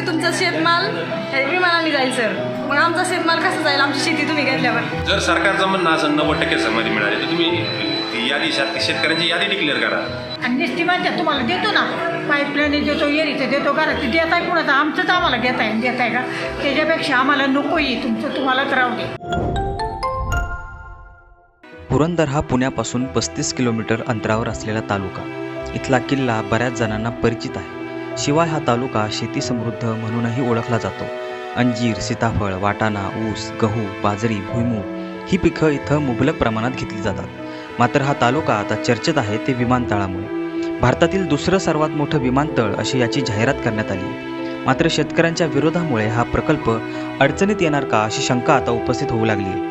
की तुमचा शेतमाल विमानाने जाईल सर. मग आमचा शेतमाल कसा जाईल? आमची शेती तुम्ही घेतल्यावर. जर सरकारचं म्हणणं असं नव्वद टक्के सहमती मिळाली तर तुम्ही ती यादी शेत- शेतकऱ्यांची यादी डिक्लेअर करा. आणि निस्ती म्हणतात तुम्हाला देतो ना. पाईपलाईन देतो एरीचं देतो घरात देत आहे कुणाचं? आमचंच आम्हाला घेत आहे देत आहे का? त्याच्यापेक्षा आम्हाला नको आहे तुमचं तुम्हालाच राहू दे. पुरंदर हा पुण्यापासून पस्तीस किलोमीटर अंतरावर असलेला तालुका. इथला किल्ला बऱ्याच जणांना परिचित आहे. शिवाय हा तालुका शेती समृद्ध म्हणूनही ओळखला जातो. अंजीर सीताफळ वाटाणा ऊस गहू बाजरी भुईमूग ही पिकं इथं मुबलक प्रमाणात घेतली जातात. मात्र हा तालुका आता चर्चेत आहे ते विमानतळामुळे. भारतातील दुसरं सर्वात मोठं विमानतळ अशी याची जाहिरात करण्यात आली. मात्र शेतकऱ्यांच्या विरोधामुळे हा प्रकल्प अडचणीत येणार का अशी शंका आता उपस्थित होऊ लागली आहे.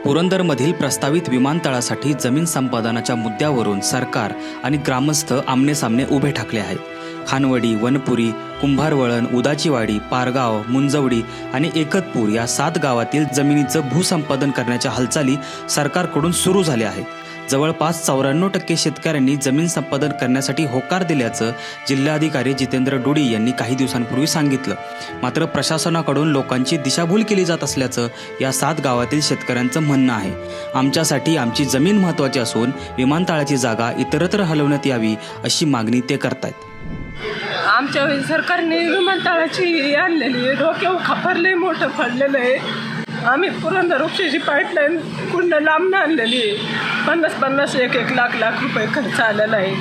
पुरंदरमधील प्रस्तावित विमानतळासाठी जमीन संपादनाच्या मुद्द्यावरून सरकार आणि ग्रामस्थ आमनेसामने उभे ठाकले आहेत. खानवडी वनपुरी कुंभारवळण उदाचीवाडी पारगाव मुंजवडी आणि एकतपूर या सात गावातील जमिनीचं भूसंपादन करण्याच्या हालचाली सरकारकडून सुरू झाल्या आहेत. जवळपास चौऱ्याण्णव टक्के शेतकऱ्यांनी जमीन संपादन करण्यासाठी होकार दिल्याचं जिल्हाधिकारी जितेंद्र डुडी यांनी काही दिवसांपूर्वी सांगितलं. मात्र प्रशासनाकडून लोकांची दिशाभूल केली जात असल्याचं या सात गावातील शेतकऱ्यांचं म्हणणं आहे. आमच्यासाठी आमची जमीन महत्त्वाची असून विमानतळाची जागा इतरत्र हलवण्यात यावी अशी मागणी ते करतायत. आमच्या सरकारने विमानतळाची आणलेली आहे. डोक्यावर खापरलंय मोठं पडलेलं आहे. आम्ही पुरंदर उपशेची पाईपलाईन कुंड लांबनं आणलेली आहे. पन्नास पन्नास एक एक लाख लाख रुपये खर्च आलेला आहे.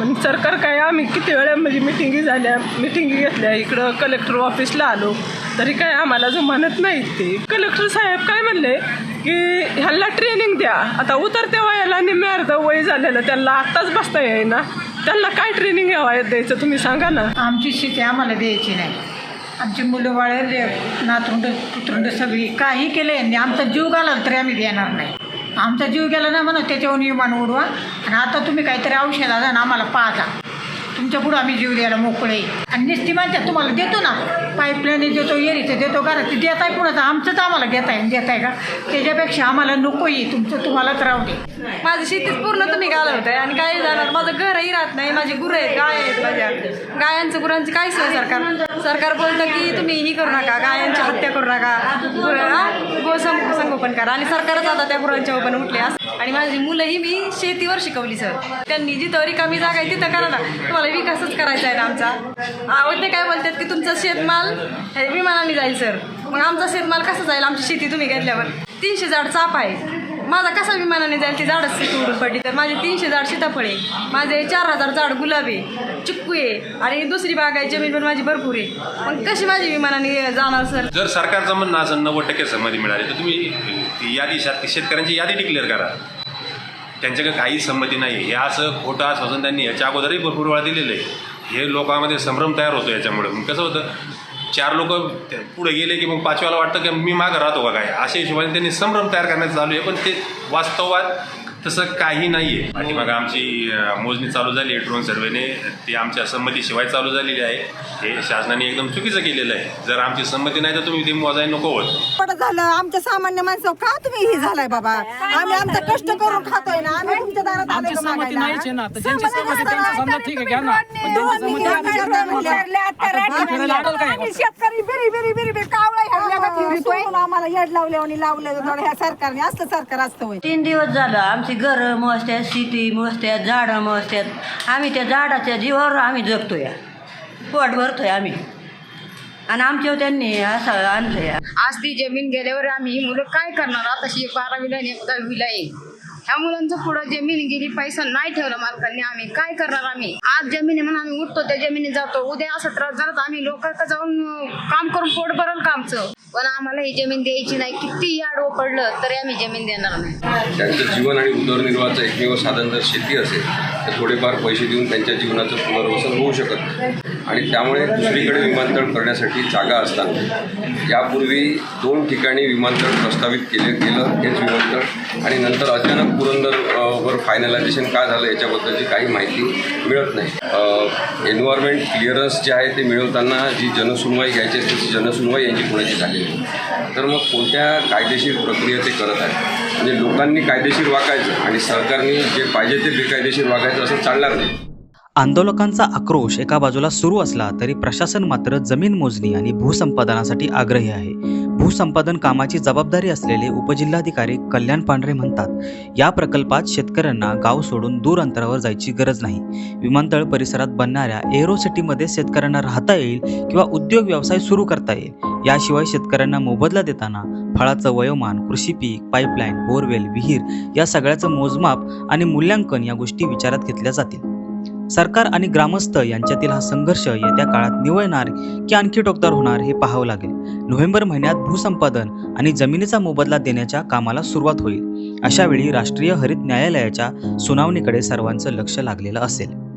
पण सरकार काय आम्ही किती वेळा म्हणजे मिटिंगी झाल्या मिटिंगी घेतल्या इकडं कलेक्टर ऑफिसला आलो. तरी काय आम्हाला जमानत नाही नाहीत ते. कलेक्टर साहेब काय म्हणले की ह्याला ट्रेनिंग द्या. आता उतरत्या वयाला निम्मे अर्ध वय झालेलं त्यांना आत्ताच बसता येईना. त्यांना काय ट्रेनिंग घ्यावा द्यायचं तुम्ही सांगा ना. आमची शेती आम्हाला द्यायची नाही. आमची मुलं बाळे नातरुंड पुतरुंड सगळी काही केलं यांनी आमचा जीव घाला तरी आम्ही देणार नाही. आमचा जीव गेला ना म्हणून त्याच्यावर विमान उडवा. आणि आता तुम्ही काहीतरी औषध आणि आम्हाला पाहा तुमच्या पुढं आम्ही जीव द्यायला मोकळे. आणि निस्ती म्हणतात तुम्हाला देतो ना पाईपलाईन देतो एरीचं देतो घरात देत आहे कुणाचं? आमचंच आम्हाला घेत आहे देत आहे का? त्याच्यापेक्षा आम्हाला नको आहे तुमचं तुम्हालाच राहू दे. माझं शेतीच पूर्ण तुम्ही घालवत आहे आणि काय जाणार माझं घरही राहत नाही माझी गुरं आहेत गाय आहेत माझ्या. गायांचं गुरांची काय सोय सरकार. सरकार बोलतं की तुम्ही ही करू नका गायांची हत्या करू नका. गो- संगोपन करा. आणि सरकारच आता त्या गुरांच्या ओपन उठले. असं आणि माझी मुलंही मी शेतीवर शिकवली सर त्यांनी जिथं रिकामी जागा आहे तिथं करा ना. तुम्हाला विकासच करायचा आहे ना आमचा. आवडते काय बोलतात की तुमचा शेतमाल हे विमानाने जाईल सर मग आमचा शेतमाल कसा जाईल आमची शेती तुम्ही घेतल्यावर? तीनशे झाड चाप आहे. माझा कसा विमानाने जाईल ते झाडच शेती उडून पडली तर माझे तीनशे झाड सीताफळ. आहे माझे चार हजार झाड गुलाब आहे चिक्कू आहे. आणि दुसरी बाग आहे जमीन पण माझी भरपूर आहे. पण कशी माझी विमानाने जाणार सर? जर सरकारचं म्हणणं असं नव्वद टक्के संमती मिळाली तर तुम्ही ती यादी शेतकऱ्यांची यादी डिक्लेअर करा. त्यांच्याकडे काही संमती नाही. हे असं खोटं आश्वासन त्यांनी याच्या अगोदरही भरपूर वेळा दिलेलं आहे. हे लोकांमध्ये संभ्रम तयार होतो याच्यामुळे. मग कसं होतं? चार लोक पुढे गेले की मग पाचव्याला वाटतं की मी मागं राहतो का काय? अशा हिशोबाने त्यांनी संभ्रम तयार करण्याचं चालू आहे. पण ते वास्तवात तसं काही नाही आहे आणि मग आमची मोजणी चालू झाली आहे ड्रोन सर्वेने ती आमच्या संमतीशिवाय चालू झालेली आहे हे शासनाने एकदम चुकीचं केलेलं आहे जर आमची संमती नाही तर तुम्ही ते मोजायला नको होत पट झालं आमच्या सामान्य माणसं का तुम्ही हे झालाय बाबा आम्ही आमचं कष्ट करून खातोय ना आम्ही तुमच्या दारात आलोय का सहमती मागायला? नाहीच आहे ना. तर ज्यांची सहमती त्यांचं समजा ठीक आहे, घ्या ना. पण त्यांची आमची? आता काय? शेतकरी बिरी बिरी बिरी बिरी फिरतोय. आम्हाला येड लावले आणि लावले थोडं ह्या सरकारने. असलं सरकार असतं होय. तीन दिवस झालं आमची घरं मोजत्यात शेती मोजत्यात झाडं मोजत्यात आम्ही त्या झाडाच्या जीवावर आम्ही जगतोय. पोट भरतोय आम्ही. आणि आमच्यावर त्यांनी असं आणलंय. आज ती जमीन गेल्यावर आम्ही ही मुलं काय करणार? आता बारावीला आणि एक दहावीला आहे. ह्या मुलांचं पुढं जमीन गेली पैसा नाही ठेवला मालकांनी आम्ही. काय करणार आम्ही? आज जमिनी म्हणून आम्ही उठतो त्या जमिनी जातो. उद्या असा त्रास झाला तर आम्ही लोकांकडे जाऊन काम करून पोट भरल कामचं पण आम्हाला ही जमीन द्यायची नाही. किती याड पडलं तरी आम्ही जमीन देणार नाही. त्यांचं जीवन आणि उदरनिर्वाहाचं एकमेव साधन जर शेती असेल तर थोडेफार पैसे देऊन त्यांच्या जीवनाचं पुनर्वसन होऊ शकत नाही. आणि त्यामुळे दुसरीकडे विमानतळ करण्यासाठी जागा असताना यापूर्वी दोन ठिकाणी विमानतळ प्रस्तावित केले गेलं हेच विमानतळ. आणि नंतर अचानक पुरंदर वर फायनलायझेशन का झालं याच्याबद्दलची काही माहिती मिळत नाही. एन्व्हायरमेंट क्लिअरन्स जे आहे ते मिळवताना जी जनसुनवाई घ्यायची असते ती जनसुनवाई यांची पुण्याची झालेली आहे. तर मग कोणत्या कायदेशीर प्रक्रिया ते करत आहेत? म्हणजे लोकांनी कायदेशीर वागायचं आणि सरकारने जे पाहिजे ते बेकायदेशीर वागायचं असं चालणार नाही. आंदोलकांचा आक्रोश एका बाजूला सुरू असला तरी प्रशासन मात्र जमीन मोजणी आणि भूसंपादनासाठी आग्रही आहे. भूसंपादन कामाची जबाबदारी असलेले उपजिल्हाधिकारी कल्याण पांढरे म्हणतात या प्रकल्पात शेतकऱ्यांना गाव सोडून दूर अंतरावर जायची गरज नाही. विमानतळ परिसरात बनणाऱ्या एअरो सिटीमध्ये शेतकऱ्यांना राहता येईल किंवा उद्योग व्यवसाय सुरू करता येईल. याशिवाय शेतकऱ्यांना मोबदला देताना फळाचं वयोमान कृषी पीक पाईपलाईन बोरवेल विहीर या सगळ्याचं मोजमाप आणि मूल्यांकन या गोष्टी विचारात घेतल्या जातील. सरकार आणि ग्रामस्थ यांच्यातील हा संघर्ष येत्या काळात निवळणार की आणखी टोकदार होणार हे पाहावं लागेल. नोव्हेंबर महिन्यात भूसंपादन आणि जमिनीचा मोबदला देण्याच्या कामाला सुरुवात होईल. अशावेळी राष्ट्रीय हरित न्यायालयाच्या सुनावणीकडे सर्वांचं लक्ष लागलेलं असेल.